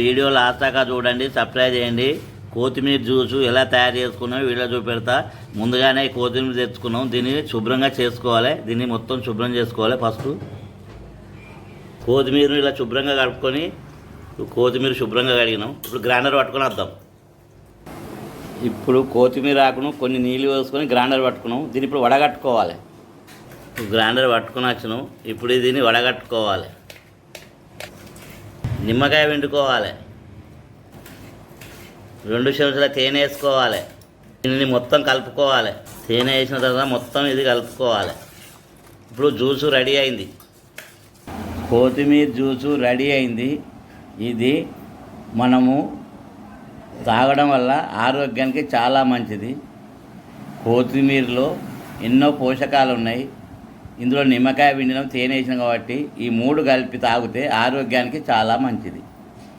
Video last చూడండి subscribe చేయండి. కొత్తిమీర జ్యూసు ఎలా తయారు చేసుకున్నామో వీడియో చూపెడతా. ముందుగానే కొత్తిమీర తెచ్చుకున్నాం. దీన్ని శుభ్రంగా చేసుకోవాలి. దీన్ని మొత్తం శుభ్రం చేసుకోవాలి ఫస్ట్ కొత్తిమీరను ఇలా శుభ్రంగా కలుపుకొని కొత్తిమీర శుభ్రంగా కడిగినాం. ఇప్పుడు గ్రైండర్ పట్టుకొని వద్దాం. ఇప్పుడు కొత్తిమీర ఆకును కొన్ని నీళ్ళు వేసుకొని గ్రైండర్ పట్టుకున్నాం. దీన్ని ఇప్పుడు వడగట్టుకోవాలి. గ్రైండర్ పట్టుకొని వచ్చినాం. ఇప్పుడు దీన్ని వడగట్టుకోవాలి. నిమ్మకాయ పిండుకోవాలి. రెండు చెంచాల తేనె వేసుకోవాలి. దీనిని మొత్తం కలుపుకోవాలి. తేనె వేసిన తర్వాత మొత్తం ఇది కలుపుకోవాలి. ఇప్పుడు జ్యూసు రెడీ అయింది. కొత్తిమీర జ్యూసు రెడీ అయింది. ఇది మనము తాగడం వల్ల ఆరోగ్యానికి చాలా మంచిది. కొత్తిమీరలో ఎన్నో పోషకాలు ఉన్నాయి. ఇందులో నిమ్మకాయ పిండినం తేనె వేసినాం కాబట్టి ఈ మూడు కలిపి తాగితే ఆరోగ్యానికి చాలా మంచిది.